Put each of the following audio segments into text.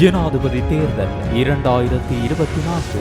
ஜனாதிபதி தேர்தல் இரண்டாயிரத்தி இருபத்தி நான்கு.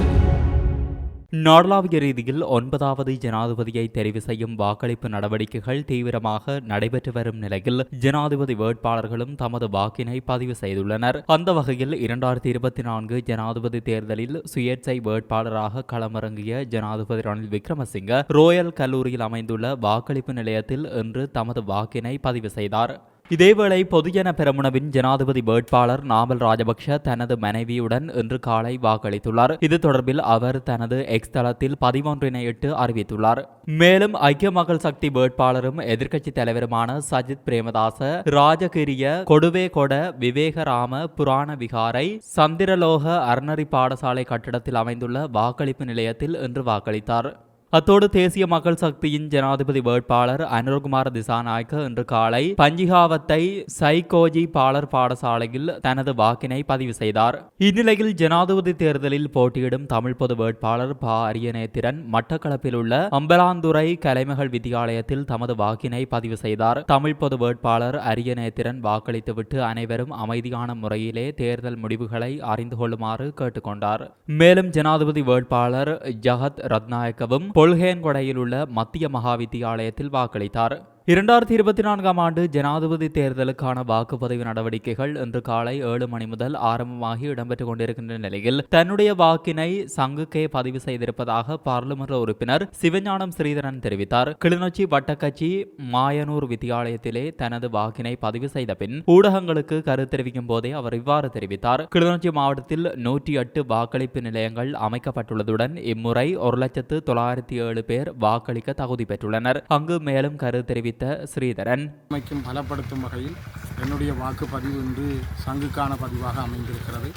நாடளாவிய ரீதியில் ஒன்பதாவது ஜனாதிபதியை தெரிவு செய்யும் வாக்களிப்பு நடவடிக்கைகள் தீவிரமாக நடைபெற்று வரும் நிலையில் ஜனாதிபதி வேட்பாளர்களும் தமது வாக்கினை பதிவு செய்துள்ளனர். அந்த வகையில் இரண்டாயிரத்தி இருபத்தி நான்கு ஜனாதிபதி தேர்தலில் சுயேட்சை வேட்பாளராக களமிறங்கிய ஜனாதிபதி ரணில் விக்ரமசிங்க ரோயல் கல்லூரியில் அமைந்துள்ள வாக்களிப்பு நிலையத்தில் இன்று தமது வாக்கினை பதிவு செய்தார். இதேவேளை பொதுஜன பெரமுனவின் ஜனாதிபதி வேட்பாளர் நாமல் ராஜபக்ஷ தனது மனைவியுடன் இன்று காலை வாக்களித்துள்ளார். இது தொடர்பில் அவர் தனது எக்ஸ் தளத்தில் பதிவொன்றினை இட்டு அறிவித்துள்ளார். மேலும் ஐக்கிய மக்கள் சக்தி வேட்பாளரும் எதிர்க்கட்சி தலைவருமான சஜித் பிரேமதாச ராஜகிரிய கொடுவே கொட விவேகராம புராண விகாரை சந்திரலோக அர்ணரி பாடசாலை கட்டிடத்தில் அமைந்துள்ள வாக்களிப்பு நிலையத்தில் இன்று வாக்களித்தார். அத்தோடு தேசிய மக்கள் சக்தியின் ஜனாதிபதி வேட்பாளர் அனுர்குமார் திசாநாயக்க இன்று காலை பஞ்சிகாவத்தை சைகோஜி பாலர் பாடசாலையில் தனது வாக்கினை பதிவு செய்தார். இந்நிலையில் ஜனாதிபதி தேர்தலில் போட்டியிடும் தமிழ் பொது வேட்பாளர் ப. அரியநேத்திரன் மட்டக்களப்பில் உள்ள அம்பலாந்துறை கலைமகள் வித்தியாலயத்தில் தமது வாக்கினை பதிவு செய்தார். தமிழ் பொது வேட்பாளர் அரியநேத்திரன் வாக்களித்துவிட்டு அனைவரும் அமைதியான முறையிலே தேர்தல் முடிவுகளை அறிந்து கொள்ளுமாறு கேட்டுக்கொண்டார். மேலும் ஜனாதிபதி வேட்பாளர் ஜகத் ரத்நாயக்கவும் கொள்கேன்கொடையில் உள்ள மத்திய மகா வித்தியாலயத்தில் வாக்களித்தார். இரண்டாயிரத்தி இருபத்தி நான்காம் ஆண்டு ஜனாதிபதி தேர்தலுக்கான வாக்குப்பதிவு நடவடிக்கைகள் இன்று காலை ஏழு மணி முதல் ஆரம்பமாகி இடம்பெற்றுக் கொண்டிருக்கின்ற நிலையில் தன்னுடைய வாக்கினை சங்குக்கே பதிவு செய்திருப்பதாக பாராளுமன்ற உறுப்பினர் சிவஞானம் ஸ்ரீதரன் தெரிவித்தார். கிளிநொச்சி வட்டக்கட்சி மாயனூர் வித்தியாலயத்திலே தனது வாக்கினை பதிவு செய்த பின் ஊடகங்களுக்கு கருத்து தெரிவிக்கும் போதே அவர் இவ்வாறு தெரிவித்தார். கிளிநொச்சி மாவட்டத்தில் நூற்றி எட்டு வாக்களிப்பு நிலையங்கள் அமைக்கப்பட்டுள்ளதுடன் இம்முறை ஒரு லட்சத்து தொள்ளாயிரத்தி ஏழு பேர் வாக்களிக்க தகுதி பெற்றுள்ளனர். அங்கு மேலும் கருத்து தெரிவித்த ஸ்ரீதரன். அமைக்கும் பலப்படுத்தும் வகையில் என்னுடைய வாக்குப்பதிவு இன்று சங்குக்கான பதிவாக அமைந்திருக்கிறது.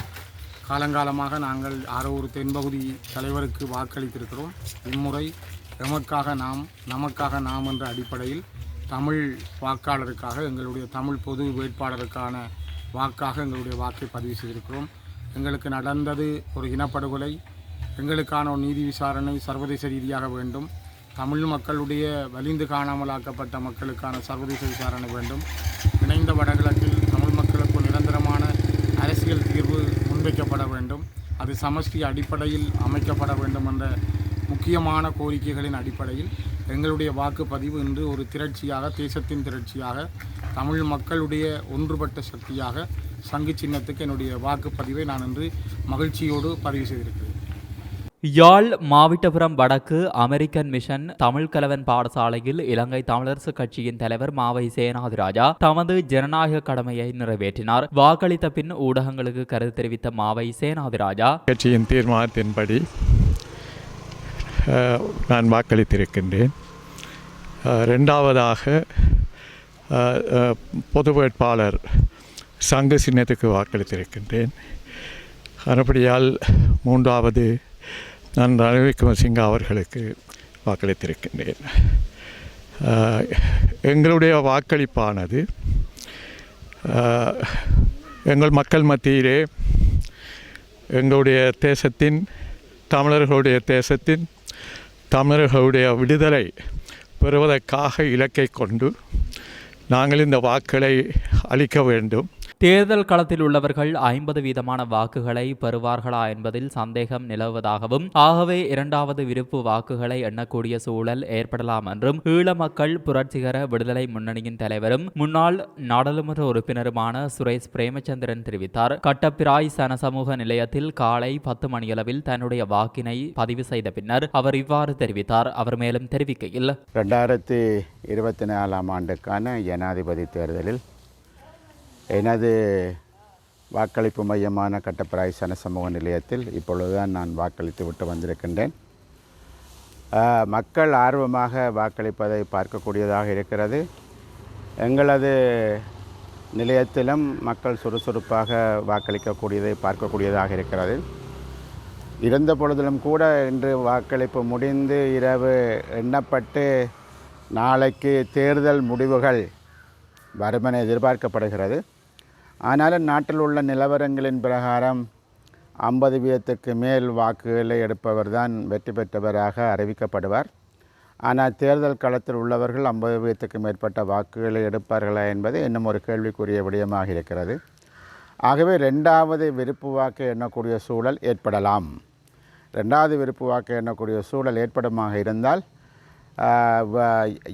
காலங்காலமாக நாங்கள் ஆரோரு தென்பகுதி தலைவருக்கு வாக்களித்திருக்கிறோம். இம்முறை எமக்காக நாம் நமக்காக நாம் என்ற அடிப்படையில் தமிழ் வாக்காளருக்காக எங்களுடைய தமிழ் பொது வேட்பாளருக்கான வாக்காக எங்களுடைய வாக்கை பதிவு செய்திருக்கிறோம். எங்களுக்கு நடந்தது ஒரு இனப்படுகொலை. எங்களுக்கான ஒரு நீதி விசாரணை சர்வதேச ரீதியாக வேண்டும். தமிழ் மக்களுடைய வலிந்து காணாமலாக்கப்பட்ட மக்களுக்கான சர்வதேச விசாரணை வேண்டும். இணைந்த வடகிழக்கில் தமிழ் மக்களுக்கு நிரந்தரமான அரசியல் தீர்வு முன்வைக்கப்பட வேண்டும். அது சமஷ்டி அடிப்படையில் அமைக்கப்பட வேண்டும் என்ற முக்கியமான கோரிக்கைகளின் அடிப்படையில் எங்களுடைய வாக்குப்பதிவு இன்று ஒரு திரட்சியாக தேசத்தின் திரட்சியாக தமிழ் மக்களுடைய ஒன்றுபட்ட சக்தியாக சங்கு சின்னத்துக்கு என்னுடைய வாக்குப்பதிவை நான் இன்று மகிழ்ச்சியோடு பதிவு செய்திருக்கிறேன். யாழ் மாவிட்டபுரம் வடக்கு அமெரிக்கன் மிஷன் தமிழ் கலவன் பாடசாலையில் இலங்கை தமிழரசு கட்சியின் தலைவர் மாவை சேனாதிராஜா தமது ஜனநாயக கடமையை நிறைவேற்றினார். வாக்களித்த பின் ஊடகங்களுக்கு கருத்து தெரிவித்த மாவை சேனாதிராஜா கட்சியின் தீர்மானத்தின்படி நான் வாக்களித்திருக்கின்றேன். ரெண்டாவதாக பொது வேட்பாளர் சங்க சின்னத்துக்கு வாக்களித்திருக்கின்றேன். மறுபடியால் மூன்றாவது நான் ரணில் சிங் அவர்களுக்கு வாக்களித்திருக்கின்றேன். எங்களுடைய வாக்களிப்பானது எங்கள் மக்கள் மத்தியிலே எங்களுடைய தேசத்தின் தமிழர்களுடைய தேசத்தின் தமிழர்களுடைய விடுதலை பெறுவதற்காக இலக்கை கொண்டு நாங்கள் இந்த வாக்களை அளிக்க வேண்டும். தேர்தல் களத்தில் உள்ளவர்கள் ஐம்பது வீதமான வாக்குகளை பெறுவார்களா என்பதில் சந்தேகம் நிலவுவதாகவும் ஆகவே இரண்டாவது விருப்பு வாக்குகளை எண்ணக்கூடிய சூழல் ஏற்படலாம் என்றும் ஈழ மக்கள் புரட்சிகர விடுதலை முன்னணியின் தலைவரும் முன்னாள் நாடாளுமன்ற உறுப்பினருமான சுரேஷ் பிரேமச்சந்திரன் தெரிவித்தார். கட்டப்பிராய் சனசமூக நிலையத்தில் காலை பத்து மணியளவில் தன்னுடைய வாக்கினை பதிவு செய்த பின்னர் அவர் இவ்வாறு தெரிவித்தார். அவர் மேலும் தெரிவிக்கையில் இரண்டாயிரத்தி இருபத்தி நாலாம் ஆண்டுக்கான ஜனாதிபதி தேர்தலில் எனது வாக்களிப்பு மையமான கட்டப்பிராய் சனசமூக நிலையத்தில் இப்பொழுதுதான் நான் வாக்களித்து விட்டு வந்திருக்கின்றேன். மக்கள் ஆர்வமாக வாக்களிப்பதை பார்க்கக்கூடியதாக இருக்கிறது. எங்களது நிலையத்திலும் மக்கள் சுறுசுறுப்பாக வாக்களிக்கக்கூடியதை பார்க்கக்கூடியதாக இருக்கிறது. இருந்த பொழுதிலும் கூட இன்று வாக்களிப்பு முடிந்து இரவு எண்ணப்பட்டு நாளைக்கு தேர்தல் முடிவுகள் வருமென எதிர்பார்க்கப்படுகிறது. ஆனாலும் நாட்டில் உள்ள நிலவரங்களின் பிரகாரம் ஐம்பது வீதத்துக்கு மேல் வாக்குகளை எடுப்பவர் தான் வெற்றி பெற்றவராக அறிவிக்கப்படுவார். ஆனால் தேர்தல் களத்தில் உள்ளவர்கள் ஐம்பது வீதத்துக்கு மேற்பட்ட வாக்குகளை எடுப்பார்களா என்பது இன்னும் ஒரு கேள்விக்குரிய விடயமாக இருக்கிறது. ஆகவே ரெண்டாவது விருப்பு வாக்கு எண்ணக்கூடிய சூழல் ஏற்படலாம். ரெண்டாவது விருப்பு வாக்கு எண்ணக்கூடிய சூழல் ஏற்படுமாக இருந்தால்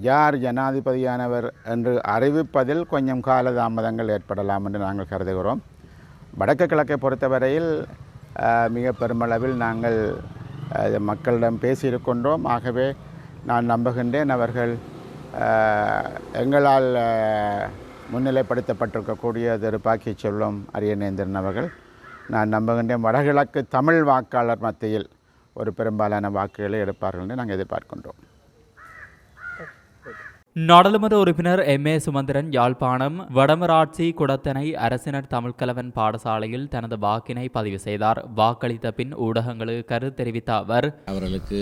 யார் ஜனாதிபதியானவர் என்று அறிவிப்பதில் கொஞ்சம் காலதாமதங்கள் ஏற்படலாம் என்று நாங்கள் கருதுகிறோம். வடக்கு கிழக்கை பொறுத்தவரையில் மிக பெருமளவில் நாங்கள் மக்களிடம் பேசியிருக்கின்றோம். ஆகவே நான் நம்புகின்றேன் அவர்கள் எங்களால் முன்னிலைப்படுத்தப்பட்டிருக்கக்கூடிய திரு பாக்கிய செல்வம் அரியநேந்திரன் அவர்கள். நான் நம்புகின்றேன் வடகிழக்கு தமிழ் வாக்காளர் மத்தியில் ஒரு பெரும்பாலான வாக்குகளை எடுப்பார்கள் என்று நாங்கள் எதிர்பார்க்கின்றோம். நாடாளுமன்ற உறுப்பினர் எம். ஏ. சுமந்திரன் யாழ்ப்பாணம் வடமராட்சி குடத்தனை அரசினர் தமிழ்கலவன் பாடசாலையில் தனது வாக்கினை பதிவு செய்தார். வாக்களித்த பின் ஊடகங்களுக்கு கருத்து தெரிவித்த அவர் அவர்களுக்கு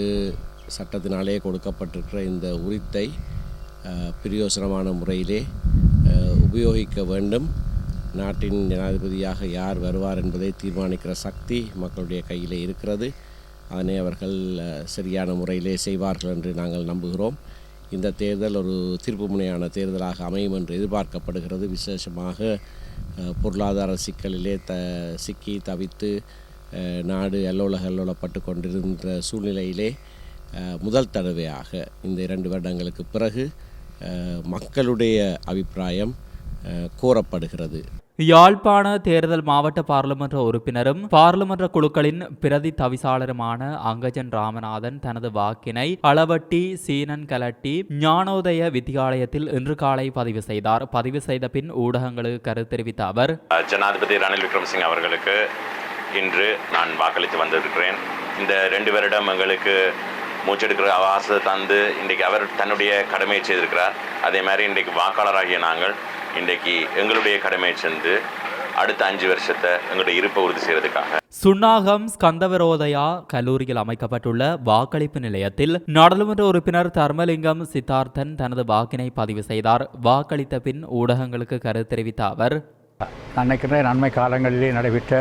சட்டத்தினாலே கொடுக்கப்பட்டிருக்கிற இந்த உரித்தை பிரியோசனமான பிரயோசனமான முறையிலே உபயோகிக்க வேண்டும். நாட்டின் ஜனாதிபதியாக யார் வருவார் என்பதை தீர்மானிக்கிற சக்தி மக்களுடைய கையிலே இருக்கிறது. அதனை அவர்கள் சரியான முறையிலே செய்வார்கள் என்று நாங்கள் நம்புகிறோம். இந்த தேர்தல் ஒரு திருப்புமுனையான தேர்தலாக அமையும் என்று எதிர்பார்க்கப்படுகிறது. விசேஷமாக பொருளாதார சிக்கலிலே த சிக்கி தவித்து நாடு அல்லோல அல்லோலப்பட்டு கொண்டிருந்த சூழ்நிலையிலே முதல் தடவையாக இந்த இரண்டு வருடங்களுக்கு பிறகு மக்களுடைய அபிப்பிராயம் கோரப்படுகிறது யாழ்ப்பாண தேர்தல் மாவட்ட பாராளுமன்ற உறுப்பினரும் பாராளுமன்ற குழுக்களின் பிரதி தவிசாளருமான அங்கஜன் ராமநாதன் தனது வாக்கினை அளவட்டி சீனன் கலட்டி ஞானோதய வித்தியாலயத்தில் இன்று காலை பதிவு செய்தார். பதிவு செய்த பின் ஊடகங்களுக்கு கருத்து தெரிவித்த அவர் ஜனாதிபதி ரணில் விக்ரமசிங் அவர்களுக்கு இன்று நான் வாக்களித்து வந்திருக்கிறேன். இந்த ரெண்டு வருடம் எங்களுக்கு மூச்செடுக்கிற அவகாசத்தை தந்து இன்றைக்கு அவர் தன்னுடைய கடமையை செய்திருக்கிறார். அதே மாதிரி இன்றைக்கு வாக்காளராகிய நாங்கள் இன்றைக்கு எங்களுடைய கடமையை சென்று அடுத்த அஞ்சு வருஷத்தை எங்களுடைய இருப்பை உறுதி செய்வதற்காக சுன்னாகம் ஸ்கந்தவரோதயா கல்லூரியில் அமைக்கப்பட்டுள்ள வாக்களிப்பு நிலையத்தில் நாடாளுமன்ற உறுப்பினர் தர்மலிங்கம் சித்தார்த்தன் தனது வாக்கினை பதிவு செய்தார். வாக்களித்த பின் ஊடகங்களுக்கு கருத்து தெரிவித்த அவர் நினைக்கின்ற நன்மை காலங்களிலே நடைபெற்ற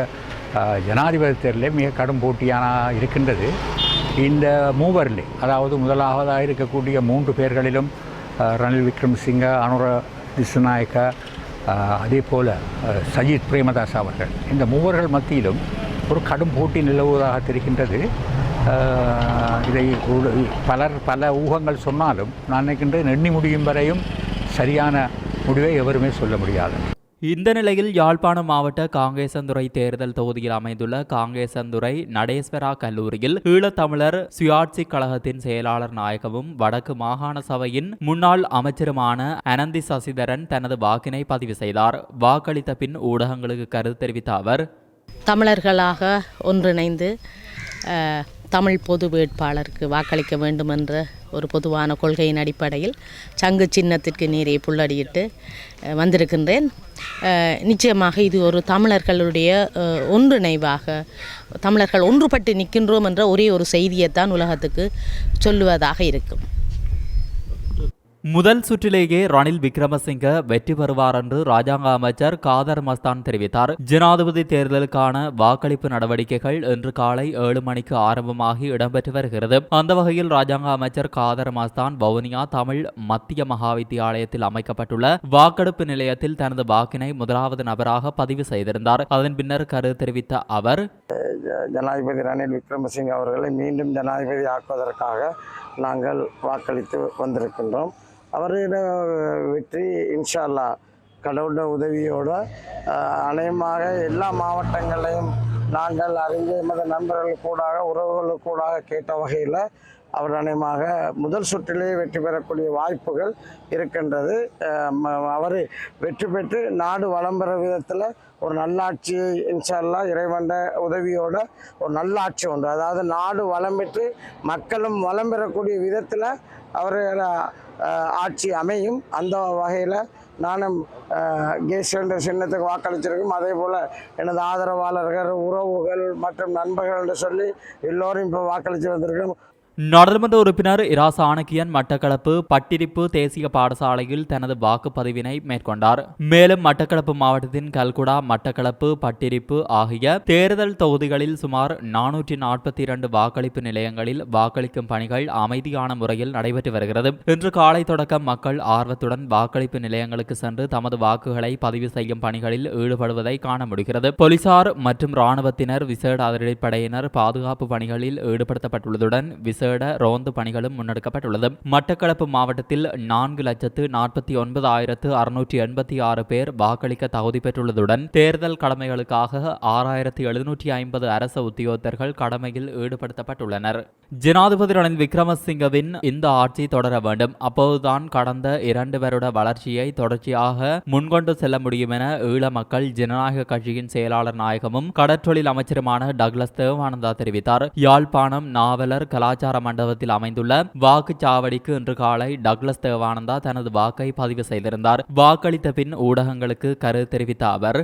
ஜனாதிபதி தேர்தலே மிக கடும் போட்டியான இருக்கின்றது. இந்த மூவரிலே அதாவது முதலாவதாக இருக்கக்கூடிய மூன்று பேர்களிலும் ரணில் விக்ரமசிங்க அனுர திசுநாயக்கா அதே போல் சஜித் பிரேமதாஸ் அவர்கள். இந்த மூவர்கள் மத்தியிலும் ஒரு கடும் போட்டி நிலவுவதாக தெரிகின்றது. இதை பலர் பல ஊகங்கள் சொன்னாலும் நான் நினைக்கின்றேன் எண்ணி முடியும் வரையும் சரியான முடிவை எவருமே சொல்ல முடியாது. இந்த நிலையில் யாழ்ப்பாணம் மாவட்ட காங்கேசந்துறை தேர்தல் தொகுதியில் அமைந்துள்ள காங்கேசந்துறை நடேஸ்வரா கல்லூரியில் ஈழத்தமிழர் சுயாட்சி கழகத்தின் செயலாளர் நாயகமும் வடக்கு மாகாண சபையின் முன்னாள் அமைச்சருமான அனந்தி சசிதரன் தனது வாக்கினை பதிவு செய்தார். வாக்களித்த பின் ஊடகங்களுக்கு கருத்து தெரிவித்த அவர் தமிழர்களாக ஒன்றிணைந்து தமிழ் பொது வேட்பாளருக்கு வாக்களிக்க வேண்டும் என்ற ஒரு பொதுவான கொள்கையின் அடிப்படையில் சங்கு சின்னத்திற்கு நீரை புள்ளடியிட்டு வந்திருக்கின்றேன். நிச்சயமாக இது ஒரு தமிழர்களுடைய ஒன்றிணைவாக தமிழர்கள் ஒன்றுபட்டு நிற்கின்றோம் என்ற ஒரே ஒரு செய்தியைத்தான் உலகத்துக்கு சொல்லுவதாக இருக்கும். முதல் சுற்றிலேயே ரணில் விக்ரமசிங்க வெற்றி பெறுவார் என்று ராஜாங்க அமைச்சர் காதர் மஸ்தான் தெரிவித்தார். ஜனாதிபதி தேர்தலுக்கான வாக்களிப்பு நடவடிக்கைகள் இன்று காலை ஏழு மணிக்கு ஆரம்பமாகி இடம்பெற்று வருகிறது. அந்த வகையில் ராஜாங்க அமைச்சர் காதர் மஸ்தான் வவுனியா தமிழ் மத்திய மகாவித்தியாலயத்தில் அமைக்கப்பட்டுள்ள வாக்கெடுப்பு நிலையத்தில் தனது வாக்கினை முதலாவது நபராக பதிவு செய்திருந்தார். அதன் பின்னர் கருத்து தெரிவித்த அவர் ஜனாதிபதி ரணில் விக்ரமசிங்க அவர்களை மீண்டும் ஜனாதிபதி ஆக்குவதற்காக நாங்கள் வாக்களித்து வந்திருக்கின்றோம். அவரிட வெற்றி இன்ஷால்லா. கடவுளோட கடவுள உதவியோடு அநேகமாக எல்லா மாவட்டங்களையும் நாங்கள் அறிந்து எமது நண்பர்கள் கூடாக உறவுகள் கூடாக கேட்ட வகையில் அவர் அநேகமாக முதல் சுற்றிலே வெற்றி பெறக்கூடிய வாய்ப்புகள் இருக்கின்றது. அவர் வெற்றி பெற்று நாடு வளம் பெற விதத்தில் ஒரு நல்லாட்சியை இன்ஷால்லா இறைவண்ட உதவியோட ஒரு நல்லாட்சி உண்டு. அதாவது நாடு வளம் பெற்று மக்களும் வளம் பெறக்கூடிய விதத்தில் அவர்கள அஹ், ஆட்சி அமையும். அந்த வகையில் நானும் கேஸ் என்ற சின்னத்துக்கு வாக்களிச்சிருக்கும். அதே போல் எனது ஆதரவாளர்கள் உறவுகள் மற்றும் நண்பர்கள் என்று சொல்லி எல்லோரும் இப்போ வாக்களித்து வந்திருக்கோம் நாடாளுமன்ற உறுப்பினர் இரா சாணக்கியன் மட்டக்களப்பு பட்டிரிப்பு தேசிய பாடசாலையில் தனது வாக்குப்பதிவினை மேற்கொண்டார். மேலும் மட்டக்களப்பு மாவட்டத்தின் கல்குடா மட்டக்களப்பு பட்டிரிப்பு ஆகிய தேர்தல் தொகுதிகளில் சுமார் நானூற்றி நாற்பத்தி இரண்டு வாக்களிப்பு நிலையங்களில் வாக்களிக்கும் பணிகள் அமைதியான முறையில் நடைபெற்று வருகிறது. இன்று காலை தொடக்கம் மக்கள் ஆர்வத்துடன் வாக்களிப்பு நிலையங்களுக்கு சென்று தமது வாக்குகளை பதிவு செய்யும் பணிகளில் ஈடுபடுவதை காண முடிகிறது. போலீசார் மற்றும் இராணுவத்தினர் விசேட அதிரடிப்படையினர் பாதுகாப்பு பணிகளில் ஈடுபடுத்தப்பட்டுள்ளதுடன் விசேட ரோந்து பணிகளும் முன்னெடுக்கப்பட்டுள்ளது. மட்டக்களப்பு மாவட்டத்தில் நான்கு லட்சத்து நாற்பத்தி ஒன்பது ஆயிரத்து அறுநூற்றி எண்பத்தி ஆறு பேர் வாக்களிக்க தகுதி பெற்றுள்ளதுடன் தேர்தல் கடமைகளுக்காக ஆறாயிரத்து எழுநூற்றி ஐம்பது அரச உத்தியோகத்தர்கள் கடமையில் ஈடுபடுத்தப்பட்டுள்ளனர். ஜனாதிபதி ரணில் விக்ரமசிங்கவின் இந்த ஆட்சி தொடர வேண்டும். அப்போதுதான் கடந்த இரண்டு வருட வளர்ச்சியை தொடர்ச்சியாக முன்கொண்டு செல்ல முடியும் என ஈழ மக்கள் ஜனநாயக கட்சியின் செயலாளர் நாயகமும் கடற்றொழில் அமைச்சருமான டக்ளஸ் தேவானந்தா தெரிவித்தார். யாழ்ப்பாணம் நாவலர் கலாச்சார மண்டபத்தில் அமைந்துள்ள வாக்குச்சாவடிக்கு இன்று காலை டக்ளஸ் தேவானந்தா தனது வாக்கை பதிவு செய்திருந்தார். வாக்களித்த பின் ஊடகங்களுக்கு கருத்து தெரிவித்த அவர்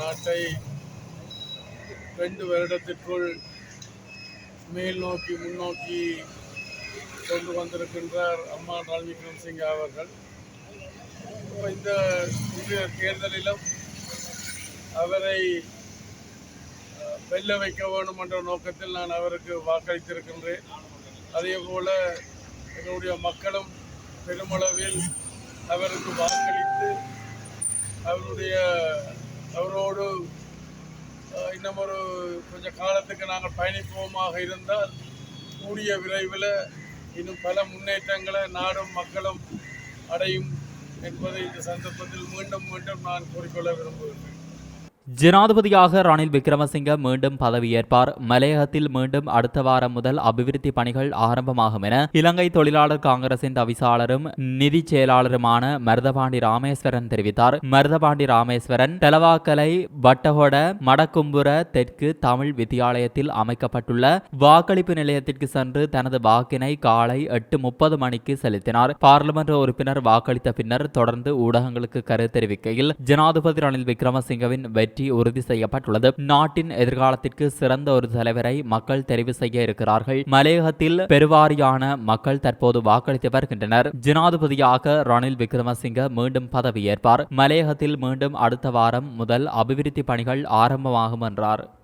நாட்டை ரெண்டு வருடத்திற்குள் மேல் நோக்கி முன்னோக்கி கொண்டு வந்திருக்கின்றார் அம்மா ரணில் விக்ரமசிங்க அவர்கள். இந்த தேர்தலிலும் அவரை வெல்ல வைக்க வேண்டும் என்ற நோக்கத்தில் நான் அவருக்கு வாக்களித்திருக்கின்றேன். அதே போல எங்களுடைய மக்களும் பெருமளவில் அவருக்கு வாக்களித்து அவருடைய அவரோடு இன்னும் ஒரு கொஞ்ச காலத்துக்கு நாங்கள் பயணிப்போமாக இருந்தால் கூடிய விரைவில் இன்னும் பல முன்னேற்றங்களை நாடும் மக்களும் அடையும் என்பதை இந்த சந்தர்ப்பத்தில் மீண்டும் மீண்டும் நான் கூறிக்கொள்ள விரும்புகிறேன் ஜனாதிபதியாக ரணில் விக்ரமசிங்க மீண்டும் பதவியேற்பார். மலையகத்தில் மீண்டும் அடுத்த வாரம் முதல் அபிவிருத்தி பணிகள் ஆரம்பமாகும் என இலங்கை தொழிலாளர் காங்கிரசின் தவிசாளரும் நிதி செயலாளருமான மருதபாண்டி ராமேஸ்வரன் தெரிவித்தார். மருதபாண்டி ராமேஸ்வரன் தெலவாக்கலை வட்டகொட மடக்கும்புர தெற்கு தமிழ் வித்தியாலயத்தில் அமைக்கப்பட்டுள்ள வாக்களிப்பு நிலையத்திற்கு சென்று தனது வாக்கினை காலை எட்டு முப்பது மணிக்கு செலுத்தினார். பாராளுமன்ற உறுப்பினர் வாக்களித்த பின்னர் தொடர்ந்து ஊடகங்களுக்கு கருத்து தெரிவிக்கையில் ஜனாதிபதி ரணில் விக்ரமசிங்கவின் வெற்றி உறுதி செய்யப்பட்டுள்ளது. நாட்டின் எதிர்காலத்திற்கு சிறந்த ஒரு தலைவரை மக்கள் தெரிவு செய்ய இருக்கிறார்கள். மலையகத்தில் பெருவாரியான மக்கள் தற்போது வாக்களித்து வருகின்றனர். ஜனாதிபதியாக ரணில் விக்ரமசிங்க மீண்டும் பதவியேற்பார். மலையகத்தில் மீண்டும் அடுத்த வாரம் முதல் அபிவிருத்தி பணிகள் ஆரம்பமாகும் என்றார்.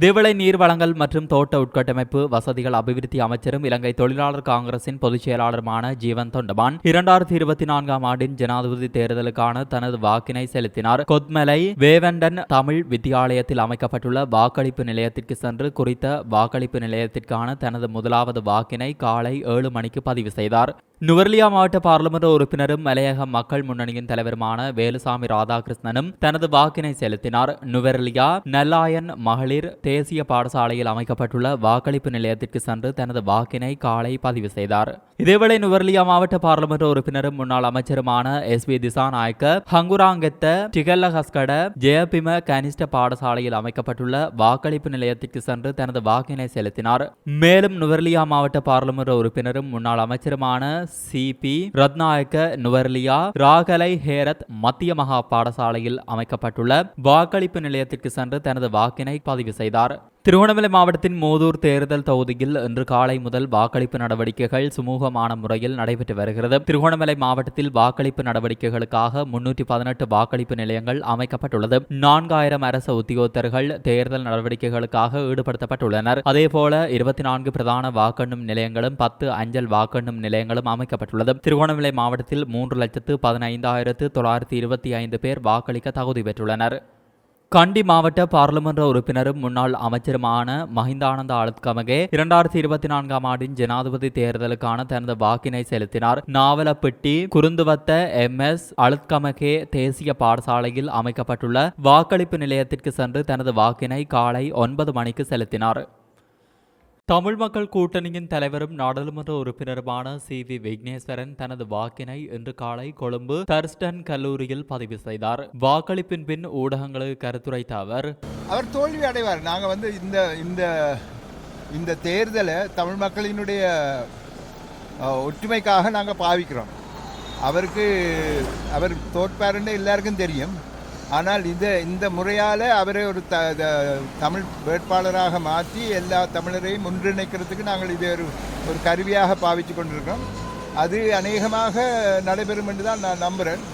இதேவேளை நீர் வளங்கள் மற்றும் தோட்ட உட்கட்டமைப்பு வசதிகள் அபிவிருத்தி அமைச்சரும் இலங்கை தொழிலாளர் காங்கிரசின் பொதுச் செயலாளருமான ஜீவன் தொண்டமான் இரண்டாயிரத்தி இருபத்தி நான்காம் ஆண்டின் ஜனாதிபதி தேர்தலுக்கான தனது வாக்கினை செலுத்தினார். கொத்மலை வேவண்டன் தமிழ் வித்தியாலயத்தில் அமைக்கப்பட்டுள்ள வாக்களிப்பு நிலையத்திற்கு சென்று குறித்த வாக்களிப்பு நிலையத்திற்கான தனது முதலாவது வாக்கினை காலை ஏழு மணிக்கு பதிவு செய்தார். நுவர்லியா மாவட்ட பாராளுமன்ற உறுப்பினரும் மலையக மக்கள் முன்னணியின் தலைவருமான வேலுசாமி ராதாகிருஷ்ணனும் தனது வாக்கினை செலுத்தினார். நுவர்லியா நல்லாயன் மகளிர் தேசிய பாடசாலையில் அமைக்கப்பட்டுள்ள வாக்களிப்பு நிலையத்திற்கு சென்று தனது வாக்கினை காலை பதிவு செய்தார். இதேவேளை நுவர்லியா மாவட்ட பாராளுமன்ற உறுப்பினரும் முன்னாள் அமைச்சருமான எஸ் வி திசாநாயக்க ஹங்குராங்கத்த டிகல்லஹஸ்கட ஜெயபிம கனிஷ்ட பாடசாலையில் அமைக்கப்பட்டுள்ள வாக்களிப்பு நிலையத்திற்கு சென்று தனது வாக்கினை செலுத்தினார். மேலும் நுவர்லியா மாவட்ட பாராளுமன்ற உறுப்பினரும் முன்னாள் அமைச்சருமான சிபி ரத்நாயக்க நுவர்லியா ராகலை ஹேரத் மத்திய மகா பாடசாலையில் அமைக்கப்பட்டுள்ள வாக்களிப்பு நிலையத்திற்கு சென்று தனது வாக்கினை பதிவு செய்தார். திருவண்ணாமலை மாவட்டத்தின் மோதூர் தேர்தல் தொகுதியில் இன்று காலை முதல் வாக்களிப்பு நடவடிக்கைகள் சுமூகமான முறையில் நடைபெற்று வருகிறது. திருவண்ணாமலை மாவட்டத்தில் வாக்களிப்பு நடவடிக்கைகளுக்காக முன்னூற்றி பதினெட்டு வாக்களிப்பு நிலையங்கள் அமைக்கப்பட்டுள்ளது. நான்காயிரம் அரசு உத்தியோகத்தர்கள் தேர்தல் நடவடிக்கைகளுக்காக ஈடுபடுத்தப்பட்டுள்ளனர். அதேபோல இருபத்தி நான்கு பிரதான வாக்கெண்ணும் நிலையங்களும் பத்து அஞ்சல் வாக்கெண்ணும் நிலையங்களும் அமைக்கப்பட்டுள்ளது. திருவண்ணாமலை மாவட்டத்தில் மூன்று லட்சத்து பதினைந்தாயிரத்து தொள்ளாயிரத்தி இருபத்தி ஐந்து பேர் வாக்களிக்க தகுதி பெற்றுள்ளனர். கண்டி மாவட்ட பாராளுமன்ற உறுப்பினரும் முன்னாள் அமைச்சருமான மஹிந்தானந்த ஆளுத்கமகே இரண்டாயிரத்தி இருபத்தி நான்காம் ஆண்டின் ஜனாதிபதி தேர்தலுக்கான தனது வாக்கினை செலுத்தினார். நாவலப்பட்டி குருந்துவத்த எம். எஸ். அழுத்கமகே தேசிய பாடசாலையில் அமைக்கப்பட்டுள்ள வாக்களிப்பு நிலையத்திற்கு சென்று தனது வாக்கினை காலை ஒன்பது மணிக்கு செலுத்தினார். தமிழ் மக்கள் கூட்டணியின் தலைவரும் நாடாளுமன்ற உறுப்பினருமான சி. வி. விக்னேஸ்வரன் தனது வாக்கினை இன்று காலை கொழும்பு தர்ஸ்டன் கல்லூரியில் பதிவு செய்தார். வாக்களிப்பின் பின் ஊடகங்களுக்கு கருத்துரைத்த அவர் அவர் தோல்வி அடைவார். நாங்கள் வந்து இந்த இந்த இந்த தேர்தலை தமிழ் மக்களினுடைய ஒற்றுமைக்காக நாங்கள் பாவிக்கிறோம். அவருக்கு அவர் தோற்பாருன்னு எல்லாருக்கும் தெரியும். ஆனால் இந்த இந்த முறையால் அவரை ஒரு த த- தமிழ் வேட்பாளராக மாற்றி எல்லா தமிழரையும் ஒன்றிணைக்கிறதுக்கு நாங்கள் இதை ஒரு ஒரு கருவியாக பாவித்து கொண்டிருக்கிறோம். அது அநேகமாக நடைபெறும் என்று தான் நான் நம்புகிறேன்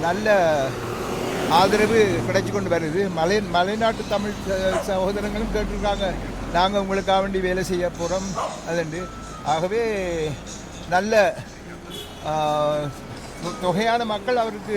நல்ல ஆதரவு கிடைச்சி கொண்டு வருது. மலை மலைநாட்டு தமிழ் ச- சகோதரங்களும் கேட்டிருக்காங்க. நாங்கள் உங்களுக்காக வேண்டி வேலை செய்ய போகிறோம் அதுண்டு ஆகவே நல்ல தொகையான மக்கள் அவருக்கு